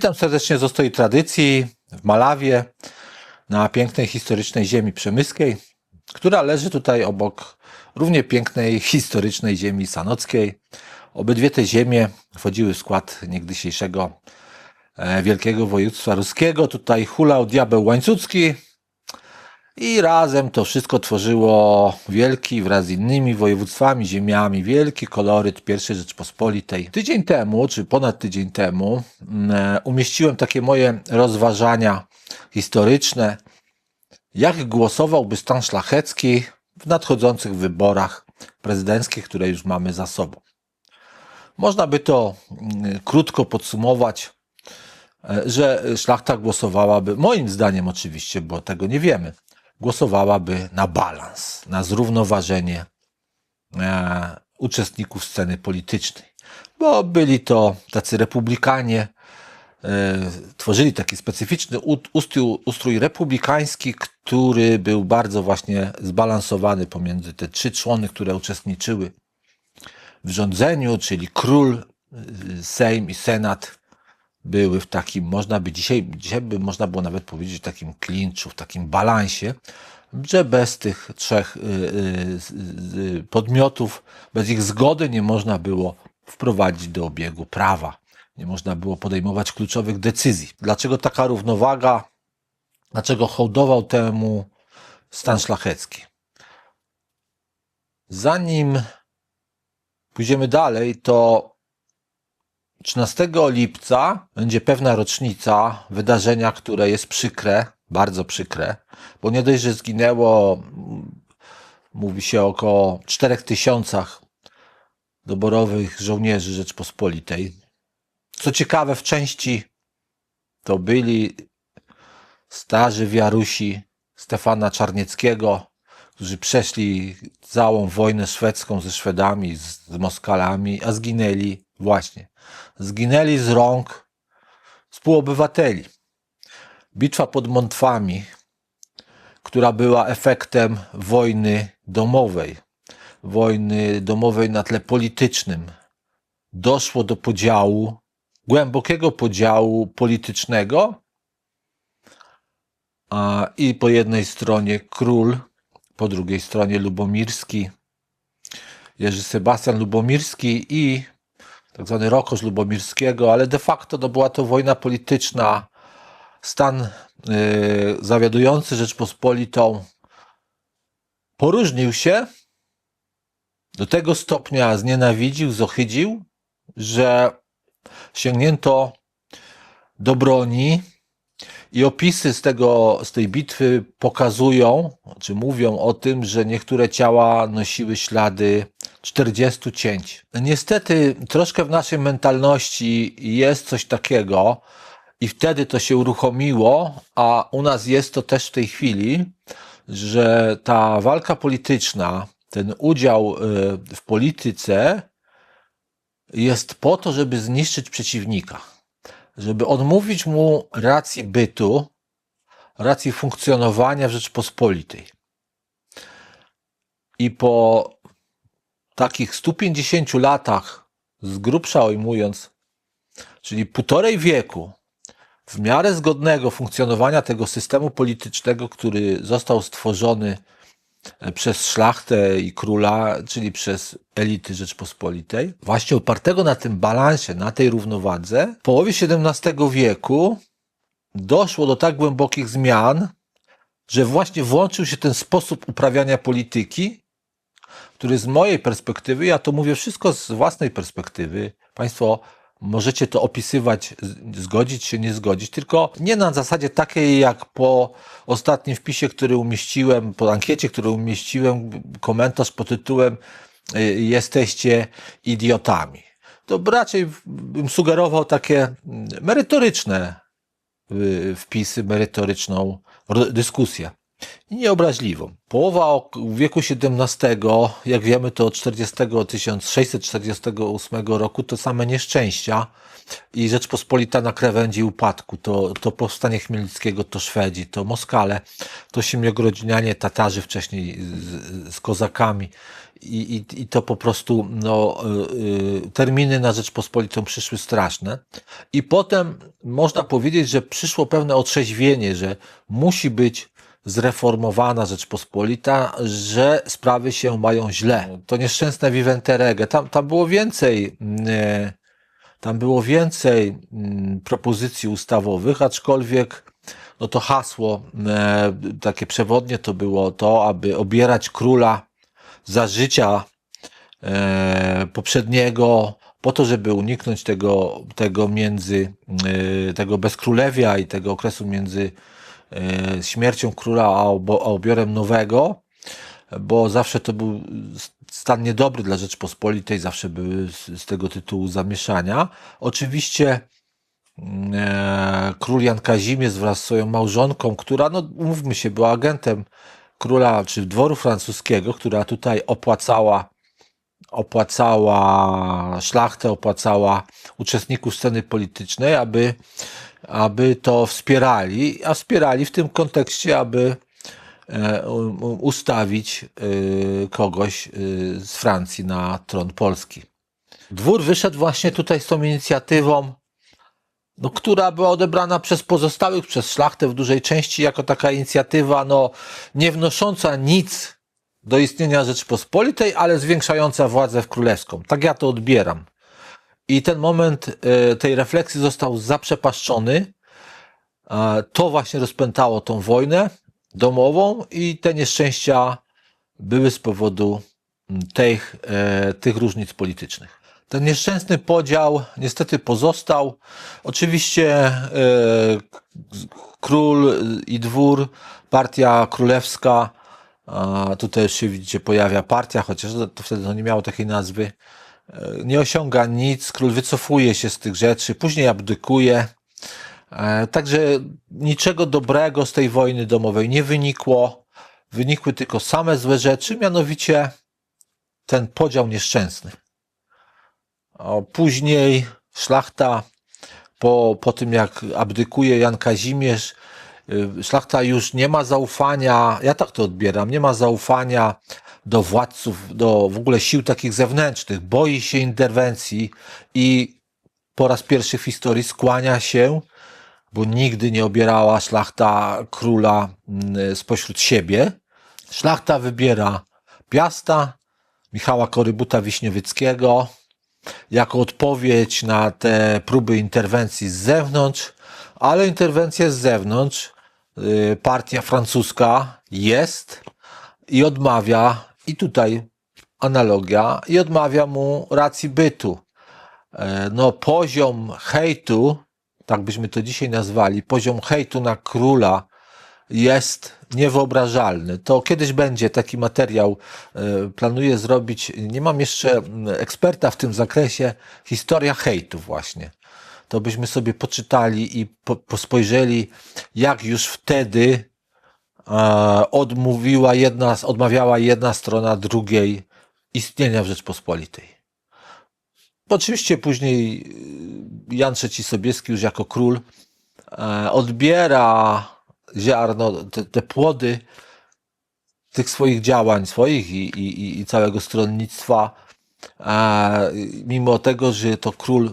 Witam serdecznie z Ostoi Tradycji w Malawie, na pięknej historycznej ziemi przemyskiej, która leży tutaj obok równie pięknej historycznej ziemi sanockiej. Obydwie te ziemie wchodziły w skład niegdysiejszego e, Wielkiego Województwa Ruskiego. Tutaj hulał diabeł łańcucki i razem to wszystko tworzyło wielki wraz z innymi województwami, ziemiami, wielki koloryt I Rzeczpospolitej. Tydzień temu, czy ponad tydzień temu, mm, umieściłem takie moje rozważania historyczne, jak głosowałby stan szlachecki w nadchodzących wyborach prezydenckich, które już mamy za sobą. Można by to mm, krótko podsumować, e, że szlachta głosowałaby, moim zdaniem oczywiście, bo tego nie wiemy, głosowałaby na balans, na zrównoważenie e, uczestników sceny politycznej. Bo byli to tacy republikanie, e, tworzyli taki specyficzny ustrój, ustrój republikański, który był bardzo właśnie zbalansowany pomiędzy te trzy człony, które uczestniczyły w rządzeniu, czyli król, y, Sejm i Senat były w takim, można by dzisiaj, dzisiaj by można było nawet powiedzieć, w takim klinczu, w takim balansie, że bez tych trzech y, y, podmiotów, bez ich zgody nie można było wprowadzić do obiegu prawa. Nie można było podejmować kluczowych decyzji. Dlaczego taka równowaga? Dlaczego hołdował temu stan szlachecki? Zanim pójdziemy dalej, to 13 lipca będzie pewna rocznica wydarzenia, które jest przykre, bardzo przykre, bo nie dość, że zginęło, mówi się około 4000 doborowych żołnierzy Rzeczpospolitej. Co ciekawe, w części to byli starzy wiarusi Stefana Czarnieckiego, którzy przeszli całą wojnę szwedzką ze Szwedami, z Moskalami, a zginęli właśnie. Zginęli z rąk współobywateli. Bitwa pod Montwami, która była efektem wojny domowej, wojny domowej na tle politycznym, doszło do podziału, głębokiego podziału politycznego, a i po jednej stronie król, po drugiej stronie Lubomirski, Jerzy Sebastian Lubomirski i tak zwany Rokosz Lubomirskiego, ale de facto to była to wojna polityczna. Stan yy, zawiadujący Rzeczpospolitą poróżnił się, do tego stopnia znienawidził, zohydził, że sięgnięto do broni i opisy z, tego, z tej bitwy pokazują, czy mówią o tym, że niektóre ciała nosiły ślady 40 cięć. Niestety, troszkę w naszej mentalności jest coś takiego, i wtedy to się uruchomiło, a u nas jest to też w tej chwili, że ta walka polityczna, ten udział y, w polityce jest po to, żeby zniszczyć przeciwnika, żeby odmówić mu racji bytu, racji funkcjonowania w Rzeczpospolitej. I po takich 150 latach, z grubsza ujmując, czyli półtorej wieku, w miarę zgodnego funkcjonowania tego systemu politycznego, który został stworzony e, przez szlachtę i króla, czyli przez elity Rzeczpospolitej, właśnie opartego na tym balansie, na tej równowadze, w połowie XVII wieku doszło do tak głębokich zmian, że właśnie włączył się ten sposób uprawiania polityki, który z mojej perspektywy, ja to mówię wszystko z własnej perspektywy, Państwo możecie to opisywać, zgodzić się, nie zgodzić, tylko nie na zasadzie takiej jak po ostatnim wpisie, który umieściłem, po ankiecie, który umieściłem, komentarz pod tytułem y, jesteście idiotami. To raczej bym sugerował takie merytoryczne y, wpisy, merytoryczną dyskusję. I nieobraźliwą. Połowa wieku XVII, jak wiemy, to od 40, 1648 roku to same nieszczęścia i Rzeczpospolita na krawędzi upadku. To, to powstanie Chmielnickiego, to Szwedzi, to Moskale, to Siemiogrodzinianie, Tatarzy wcześniej z, z Kozakami. I, i, I to po prostu no, y, y, terminy na Rzeczpospolitą przyszły straszne. I potem można powiedzieć, że przyszło pewne otrzeźwienie, że musi być zreformowana Rzeczpospolita, że sprawy się mają źle. To nieszczęsne Viventerege. Tam, tam było więcej, mm, tam było więcej mm, propozycji ustawowych, aczkolwiek no to hasło e, takie przewodnie to było to, aby obierać króla za życia e, poprzedniego, po to, żeby uniknąć tego, tego między, e, tego bezkrólewia i tego okresu między e, śmiercią króla a, obiorem nowego, bo zawsze to był stan niedobry dla Rzeczpospolitej, zawsze były z, tego tytułu zamieszania. Oczywiście e, król Jan Kazimierz wraz z swoją małżonką, która, no mówmy się, była agentem króla czy dworu francuskiego, która tutaj opłacała opłacała szlachtę, opłacała uczestników sceny politycznej, aby, aby to wspierali, a wspierali w tym kontekście, aby e, ustawić e, kogoś e, z Francji na tron Polski. Dwór wyszedł właśnie tutaj z tą inicjatywą, no, która była odebrana przez pozostałych, przez szlachtę w dużej części jako taka inicjatywa, no, nie wnosząca nic do istnienia Rzeczypospolitej, ale zwiększająca władzę w królewską. Tak ja to odbieram. I ten moment e, tej refleksji został zaprzepaszczony. E, To właśnie rozpętało tą wojnę domową i te nieszczęścia były z powodu tych, e, tych różnic politycznych. Ten nieszczęsny podział niestety pozostał. Oczywiście król i dwór, partia królewska, tutaj już się widzicie pojawia partia, chociaż to wtedy to nie miało takiej nazwy, nie osiąga nic, król wycofuje się z tych rzeczy, później abdykuje. E, Także niczego dobrego z tej wojny domowej nie wynikło. Wynikły tylko same złe rzeczy, mianowicie ten podział nieszczęsny. Później szlachta, po, po tym jak abdykuje Jan Kazimierz, y, szlachta już nie ma zaufania, ja tak to odbieram, nie ma zaufania do władców, do w ogóle sił takich zewnętrznych, boi się interwencji i po raz pierwszy w historii skłania się, bo nigdy nie obierała szlachta króla mm, spośród siebie. Szlachta wybiera Piasta, Michała Korybuta Wiśniowieckiego, jako odpowiedź na te próby interwencji z zewnątrz, ale interwencja z zewnątrz, y, partia francuska jest i odmawia, i tutaj analogia, i odmawia mu racji bytu. E, No, poziom hejtu, tak byśmy to dzisiaj nazwali, poziom hejtu na króla jest niewyobrażalny. To kiedyś będzie taki materiał, e, planuję zrobić, nie mam jeszcze eksperta w tym zakresie, historia hejtu właśnie. To byśmy sobie poczytali i po, pospojrzeli, jak już wtedy odmówiła jedna, odmawiała jedna strona drugiej istnienia w Rzeczpospolitej. Oczywiście później y, Jan III Sobieski już jako król e, odbiera ziarno, te, te płody tych swoich działań, swoich i, i, i- całego stronnictwa, e, mimo tego, że to król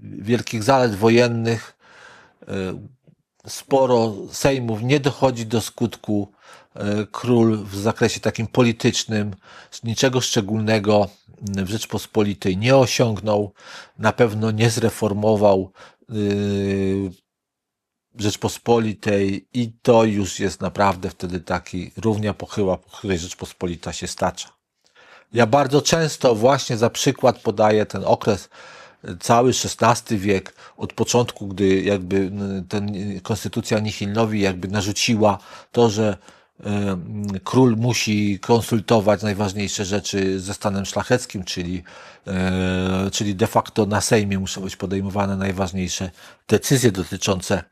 wielkich zalet wojennych, e, sporo sejmów nie dochodzi do skutku. E, Król w zakresie takim politycznym niczego szczególnego w Rzeczpospolitej nie osiągnął, na pewno nie zreformował y, Rzeczpospolitej i to już jest naprawdę wtedy taki równia pochyła, po której Rzeczpospolita się stacza. Ja bardzo często właśnie za przykład podaję ten okres e, cały XVI wiek, od początku, gdy jakby ten e, konstytucja Nihilnowi jakby narzuciła to, że e, król musi konsultować najważniejsze rzeczy ze stanem szlacheckim, czyli, e, czyli de facto na Sejmie muszą być podejmowane najważniejsze decyzje dotyczące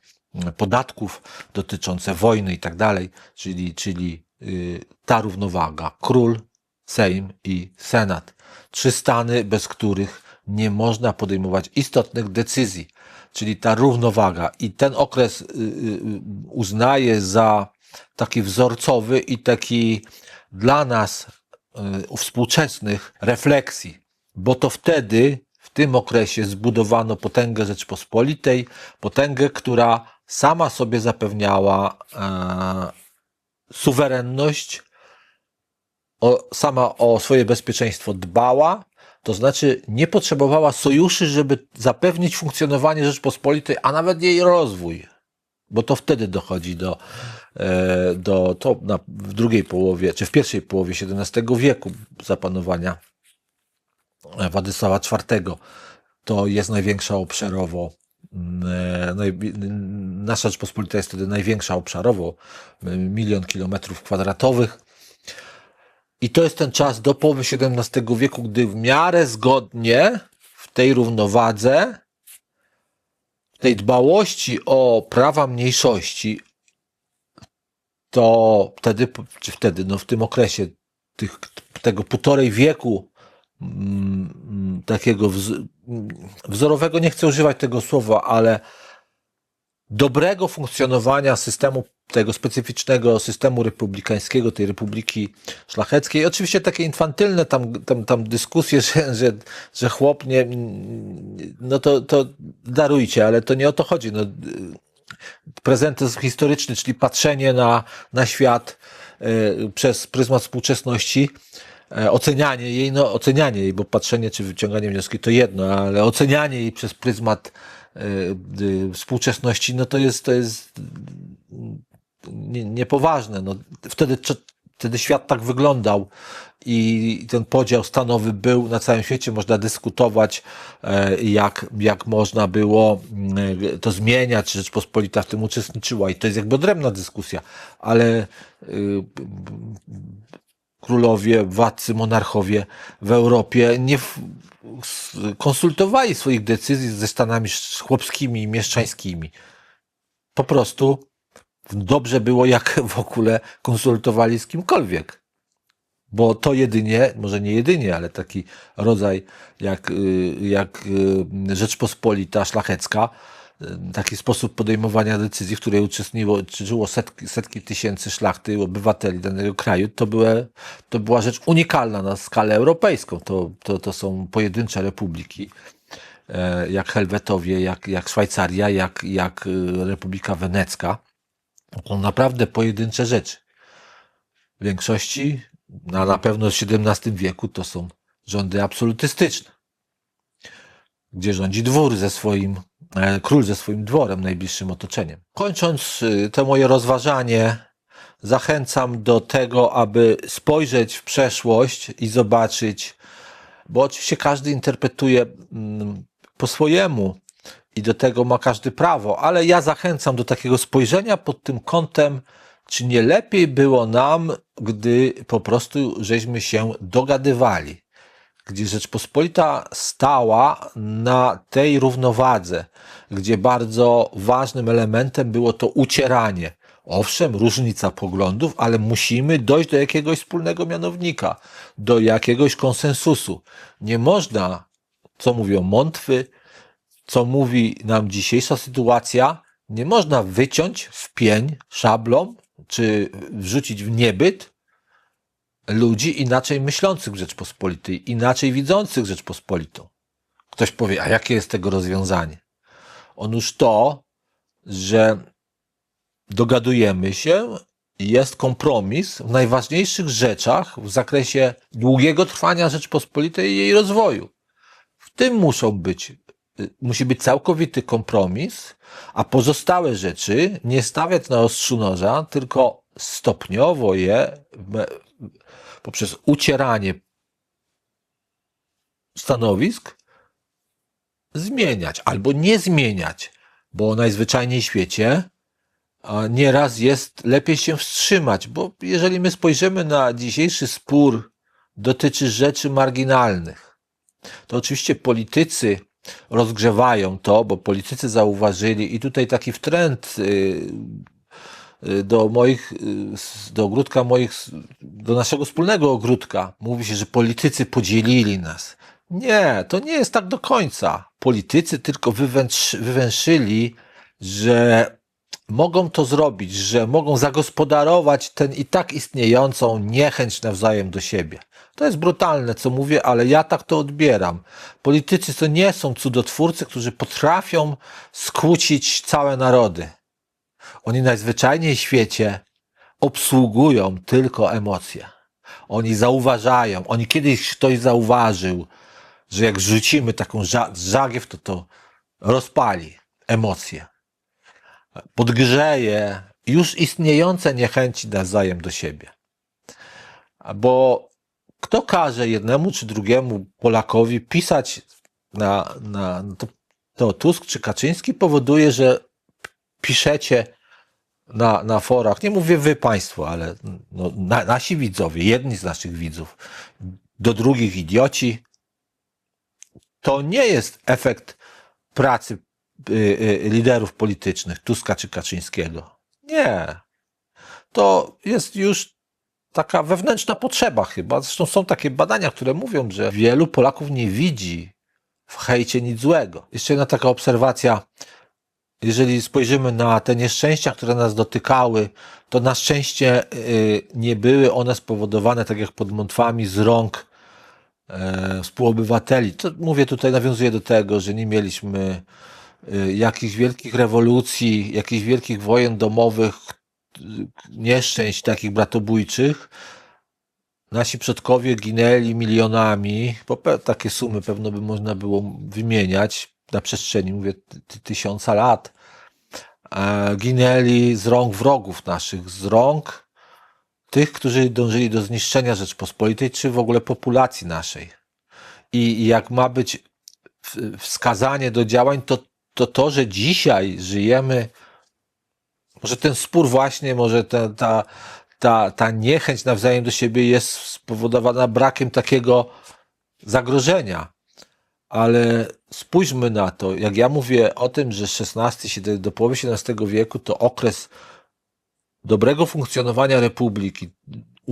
podatków dotyczące wojny i tak dalej, czyli, czyli y, ta równowaga. Król, Sejm i Senat. Trzy stany, bez których nie można podejmować istotnych decyzji. Czyli ta równowaga i ten okres y, y, uznaje za taki wzorcowy i taki dla nas y, współczesnych refleksji, bo to wtedy, w tym okresie zbudowano potęgę Rzeczpospolitej, potęgę, która sama sobie zapewniała e, suwerenność, o, sama o swoje bezpieczeństwo dbała, to znaczy nie potrzebowała sojuszy, żeby zapewnić funkcjonowanie Rzeczpospolitej, a nawet jej rozwój. Bo to wtedy dochodzi do, e, do to na, w drugiej połowie, czy w pierwszej połowie XVII wieku zapanowania Władysława IV. To jest największa obszarowo mm, e, nasza Rzeczpospolita jest wtedy największa obszarowo, milion kilometrów kwadratowych. I to jest ten czas do połowy XVII wieku, gdy w miarę zgodnie w tej równowadze, w tej dbałości o prawa mniejszości, to wtedy, czy wtedy, no w tym okresie tych, tego półtorej wieku mm, takiego wzorowego, nie chcę używać tego słowa, ale dobrego funkcjonowania systemu, tego specyficznego systemu republikańskiego, tej republiki szlacheckiej. Oczywiście takie infantylne tam, tam, tam dyskusje, że, że, że chłop nie, no to, to darujcie, ale to nie o to chodzi. No, prezentyzm historyczny, czyli patrzenie na, na świat y, przez pryzmat współczesności, y, ocenianie jej, no ocenianie jej, bo patrzenie czy wyciąganie wnioski to jedno, ale ocenianie jej przez pryzmat Y, współczesności, no to jest, to jest niepoważne. No, wtedy, wtedy świat tak wyglądał i ten podział stanowy był na całym świecie. Można dyskutować, e, jak, jak można było e, to zmieniać, czy Rzeczpospolita w tym uczestniczyła. I to jest jakby odrębna dyskusja, ale y, królowie, władcy, monarchowie w Europie nie konsultowali swoich decyzji ze Stanami chłopskimi i mieszczańskimi. Po prostu dobrze było, jak w ogóle konsultowali z kimkolwiek. Bo to jedynie, może nie jedynie, ale taki rodzaj jak, y, jak y, Rzeczpospolita szlachecka, taki sposób podejmowania decyzji, w której uczestniczyło setki, setki tysięcy szlachty, obywateli danego kraju, to, były, to była rzecz unikalna na skalę europejską. To, to, to są pojedyncze republiki, e, jak Helwetowie, jak, jak Szwajcaria, jak, jak Republika Wenecka. To naprawdę pojedyncze rzeczy. W większości, a na pewno w XVII wieku, to są rządy absolutystyczne, gdzie rządzi dwór ze swoim E, król ze swoim dworem, najbliższym otoczeniem. Kończąc y, to moje rozważanie, zachęcam do tego, aby spojrzeć w przeszłość i zobaczyć, bo oczywiście każdy interpretuje mm, po swojemu i do tego ma każdy prawo, ale ja zachęcam do takiego spojrzenia pod tym kątem, czy nie lepiej było nam, gdy po prostu żeśmy się dogadywali gdzie Rzeczpospolita stała na tej równowadze, gdzie bardzo ważnym elementem było to ucieranie. Owszem, różnica poglądów, ale musimy dojść do jakiegoś wspólnego mianownika, do jakiegoś konsensusu. Nie można, co mówią mątwy, co mówi nam dzisiejsza sytuacja, nie można wyciąć w pień szablą, czy wrzucić w niebyt ludzi inaczej myślących w Rzeczpospolitej, inaczej widzących Rzeczpospolitą. Ktoś powie, a jakie jest tego rozwiązanie? Otóż to, że dogadujemy się, jest kompromis w najważniejszych rzeczach w zakresie długiego trwania Rzeczpospolitej i jej rozwoju. W tym muszą być, musi być całkowity kompromis, a pozostałe rzeczy nie stawiać na ostrzu noża, tylko stopniowo je poprzez ucieranie stanowisk zmieniać albo nie zmieniać, bo najzwyczajniej w świecie nieraz jest lepiej się wstrzymać, bo jeżeli my spojrzymy na dzisiejszy spór, dotyczy rzeczy marginalnych. To oczywiście politycy rozgrzewają to, bo politycy zauważyli i tutaj taki wtręt y, y, do moich, y, do ogródka moich, do naszego wspólnego ogródka. Mówi się, że politycy podzielili nas. Nie, to nie jest tak do końca. Politycy tylko wywętrz, wywęszyli, że mogą to zrobić, że mogą zagospodarować ten i tak istniejącą niechęć nawzajem do siebie. To jest brutalne, co mówię, ale ja tak to odbieram. Politycy to nie są cudotwórcy, którzy potrafią skłócić całe narody. Oni najzwyczajniej w świecie obsługują tylko emocje. Oni zauważają, oni kiedyś ktoś zauważył, że jak rzucimy taką ża- żagiew, to to rozpali emocje podgrzeje już istniejące niechęci nawzajem do siebie. Bo kto każe jednemu czy drugiemu Polakowi pisać na, na to, to Tusk czy Kaczyński powoduje, że piszecie na, na forach, nie mówię wy państwo, ale no, na, nasi widzowie, jedni z naszych widzów, do drugich idioci, to nie jest efekt pracy y, y, liderów politycznych, Tuska czy Kaczyńskiego. Nie. To jest już taka wewnętrzna potrzeba chyba. Zresztą są takie badania, które mówią, że wielu Polaków nie widzi w hejcie nic złego. Jeszcze jedna taka obserwacja. Jeżeli spojrzymy na te nieszczęścia, które nas dotykały, to na szczęście y, nie były one spowodowane, tak jak pod Montwami, z rąk e, współobywateli. To mówię tutaj, nawiązuję do tego, że nie mieliśmy y, jakichś wielkich rewolucji, jakichś wielkich wojen domowych, nieszczęść takich bratobójczych. Nasi przodkowie ginęli milionami, bo takie sumy pewno by można było wymieniać na przestrzeni, mówię, ty- ty- tysiąca lat. E, Ginęli z rąk wrogów naszych, z rąk tych, którzy dążyli do zniszczenia Rzeczpospolitej, czy w ogóle populacji naszej. I i jak ma być wskazanie do działań, to to, to że dzisiaj żyjemy, może ten spór właśnie, może ta, ta, ta, ta niechęć nawzajem do siebie jest spowodowana brakiem takiego zagrożenia. Ale spójrzmy na to, jak ja mówię o tym, że XVI, do połowy XVII wieku to okres dobrego funkcjonowania republiki,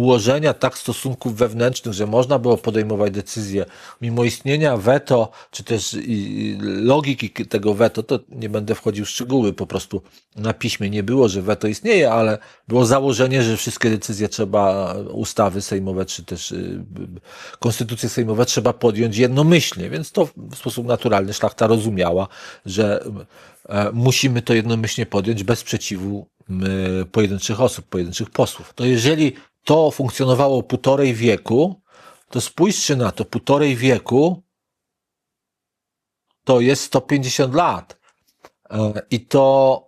ułożenia tak stosunków wewnętrznych, że można było podejmować decyzje, mimo istnienia weto, czy też logiki tego weto, to nie będę wchodził w szczegóły, po prostu na piśmie nie było, że weto istnieje, ale było założenie, że wszystkie decyzje trzeba, ustawy sejmowe, czy też y, konstytucje sejmowe trzeba podjąć jednomyślnie, więc to w sposób naturalny szlachta rozumiała, że e, musimy to jednomyślnie podjąć bez sprzeciwu pojedynczych osób, pojedynczych posłów. To jeżeli to funkcjonowało półtorej wieku, to spójrzcie na to, półtorej wieku to jest 150 lat. E, I to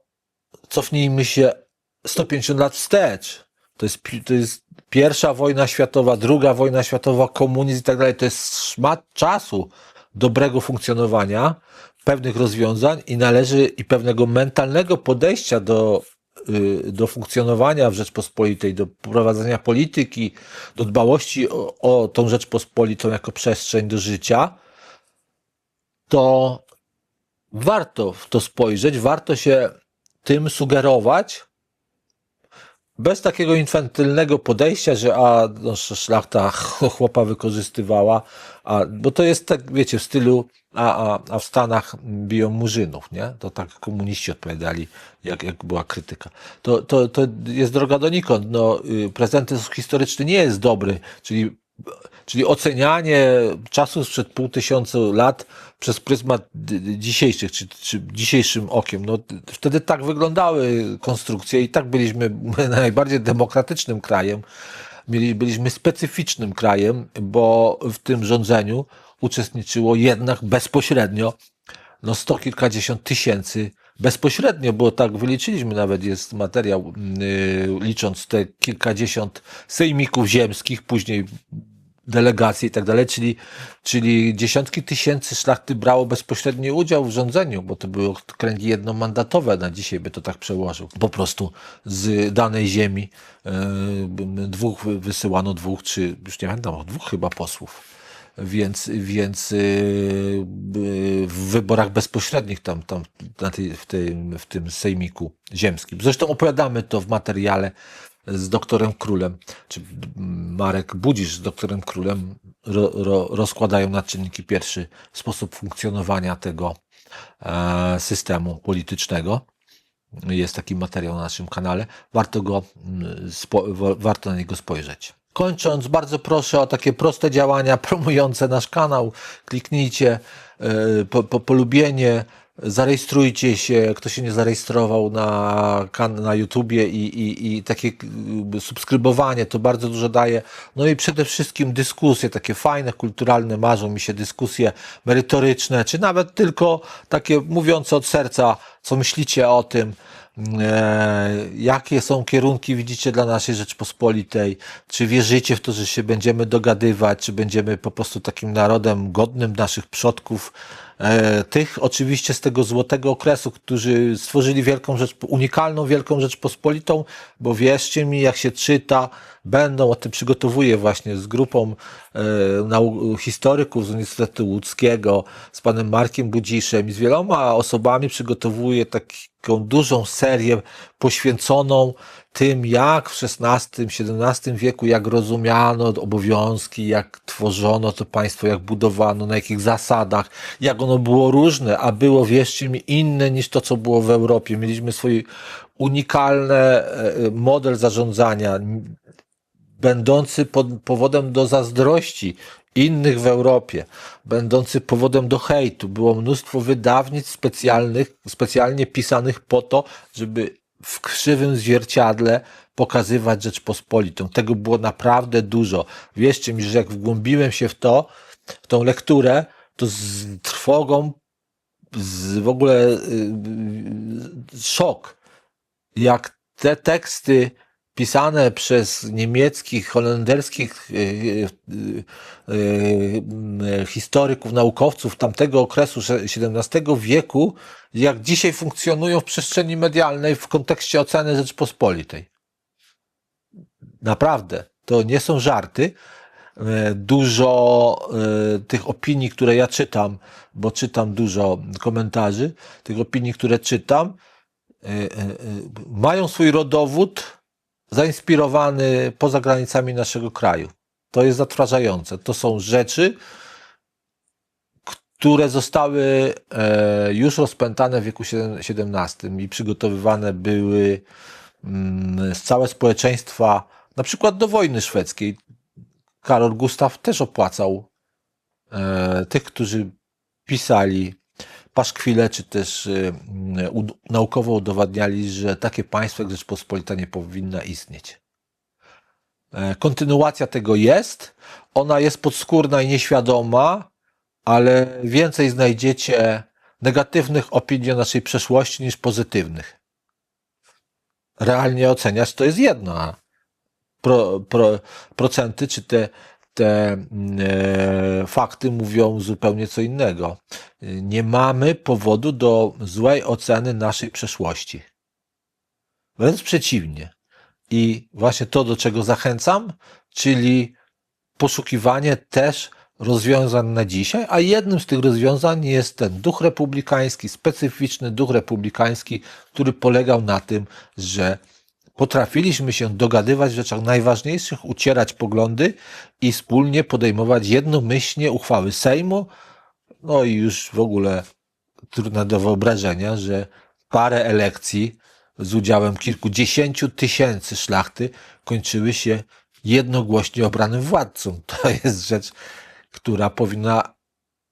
cofnijmy się 150 lat wstecz. To jest, to jest pierwsza wojna światowa, druga wojna światowa, komunizm i tak dalej. To jest szmat czasu dobrego funkcjonowania, pewnych rozwiązań i należy i pewnego mentalnego podejścia do, do funkcjonowania w Rzeczpospolitej, do prowadzenia polityki, do dbałości o, o tą Rzeczpospolitą jako przestrzeń do życia, to warto w to spojrzeć, warto się tym sugerować, bez takiego infantylnego podejścia, że a no, szlachta chłopa wykorzystywała, a, bo to jest tak, wiecie, w stylu, a, a, a w Stanach biją murzynów, nie? To tak komuniści odpowiadali, jak, jak była krytyka. To, to, to jest droga donikąd. No, y, prezent historyczny nie jest dobry, czyli Czyli ocenianie czasu sprzed pół tysiąca lat przez pryzmat dzisiejszych, czy, czy dzisiejszym okiem. No, wtedy tak wyglądały konstrukcje i tak byliśmy najbardziej demokratycznym krajem. Byliśmy specyficznym krajem, bo w tym rządzeniu uczestniczyło jednak bezpośrednio no sto kilkadziesiąt tysięcy bezpośrednio, bo tak wyliczyliśmy nawet, jest materiał, yy, licząc te kilkadziesiąt sejmików ziemskich, później delegacje i tak dalej, czyli, czyli dziesiątki tysięcy szlachty brało bezpośredni udział w rządzeniu, bo to były okręgi jednomandatowe, na dzisiaj by to tak przełożył. Po prostu z danej ziemi yy, dwóch wysyłano, dwóch, czy już nie pamiętam, dwóch chyba posłów więc, więc y, w wyborach bezpośrednich tam, tam na tej, w, tym, w tym sejmiku ziemskim. Zresztą opowiadamy to w materiale z doktorem Królem, czy Marek Budzisz z doktorem Królem ro, ro, rozkładają na czynniki pierwszy sposób funkcjonowania tego e, systemu politycznego. Jest taki materiał na naszym kanale. Warto go, spo, warto na niego spojrzeć. Kończąc, bardzo proszę o takie proste działania promujące nasz kanał. Kliknijcie e, po, po, polubienie, zarejestrujcie się, kto się nie zarejestrował na, na YouTubie i, i, i takie subskrybowanie to bardzo dużo daje. No i przede wszystkim dyskusje, takie fajne, kulturalne, marzą mi się dyskusje merytoryczne, czy nawet tylko takie mówiące od serca, co myślicie o tym. E, jakie są kierunki widzicie dla naszej Rzeczpospolitej? Czy wierzycie w to, że się będziemy dogadywać, czy będziemy po prostu takim narodem godnym naszych przodków? E, tych oczywiście z tego złotego okresu, którzy stworzyli wielką rzecz, unikalną Wielką Rzeczpospolitą, bo wierzcie mi, jak się czyta, będą, o tym przygotowuję właśnie z grupą e, historyków z Uniwersytetu Łódzkiego, z panem Markiem Budziszem i z wieloma osobami przygotowuję taką dużą serię poświęconą tym, jak w XVI-XVII wieku, jak rozumiano obowiązki, jak tworzono to państwo, jak budowano, na jakich zasadach, jak ono było różne, a było, wierzcie mi, inne niż to, co było w Europie. Mieliśmy swój unikalny e, model zarządzania, będący pod, powodem do zazdrości innych w Europie, będący powodem do hejtu. Było mnóstwo wydawnictw specjalnych, specjalnie pisanych po to, żeby w krzywym zwierciadle pokazywać Rzeczpospolitą. Tego było naprawdę dużo. Wierzcie mi, że jak wgłębiłem się w to, w tą lekturę, to z trwogą, z w ogóle yy, szok, jak te teksty pisane przez niemieckich, holenderskich yy, yy, yy, historyków, naukowców tamtego okresu XVII wieku, jak dzisiaj funkcjonują w przestrzeni medialnej w kontekście oceny Rzeczpospolitej. Naprawdę, to nie są żarty. Dużo tych opinii, które ja czytam, bo czytam dużo komentarzy, tych opinii, które czytam, mają swój rodowód zainspirowany poza granicami naszego kraju. To jest zatrważające. To są rzeczy, które zostały e, już rozpętane w wieku XVII i przygotowywane były mm, całe społeczeństwa, na przykład do wojny szwedzkiej. Karol Gustaw też opłacał e, tych, którzy pisali paszkwile, czy też y, naukowo udowadniali, że takie państwo jak Rzeczpospolita nie powinna istnieć. E, kontynuacja tego jest, ona jest podskórna i nieświadoma, ale więcej znajdziecie negatywnych opinii o naszej przeszłości niż pozytywnych. Realnie oceniać to jest jedno, pro, pro, procenty czy te te mm, e, fakty mówią zupełnie co innego. Nie mamy powodu do złej oceny naszej przeszłości. Wręcz przeciwnie. I właśnie to, do czego zachęcam, czyli poszukiwanie też rozwiązań na dzisiaj, a jednym z tych rozwiązań jest ten duch republikański, specyficzny duch republikański, który polegał na tym, że Potrafiliśmy się dogadywać w rzeczach najważniejszych, ucierać poglądy i wspólnie podejmować jednomyślnie uchwały Sejmu. No i już w ogóle trudne do wyobrażenia, że parę elekcji z udziałem kilkudziesięciu tysięcy szlachty kończyły się jednogłośnie obranym władcą. To jest rzecz, która powinna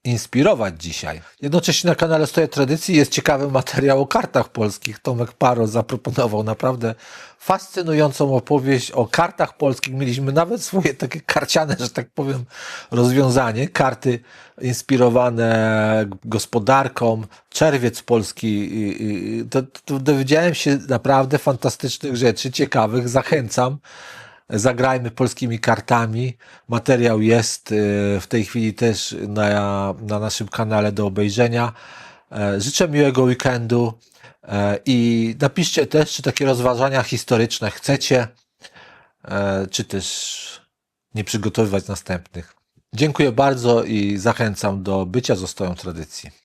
inspirować dzisiaj. Jednocześnie na kanale Stoje Tradycji jest ciekawy materiał o kartach polskich. Tomek Paro zaproponował naprawdę fascynującą opowieść o kartach polskich. Mieliśmy nawet swoje takie karciane, że tak powiem, rozwiązanie. Karty inspirowane gospodarką, czerwiec polski. To, to dowiedziałem się naprawdę fantastycznych rzeczy, ciekawych. Zachęcam. Zagrajmy polskimi kartami. Materiał jest y, w tej chwili też na, na naszym kanale do obejrzenia. E, życzę miłego weekendu e, i napiszcie też, czy takie rozważania historyczne chcecie, e, czy też nie przygotowywać następnych. Dziękuję bardzo i zachęcam do bycia z ostoją tradycji.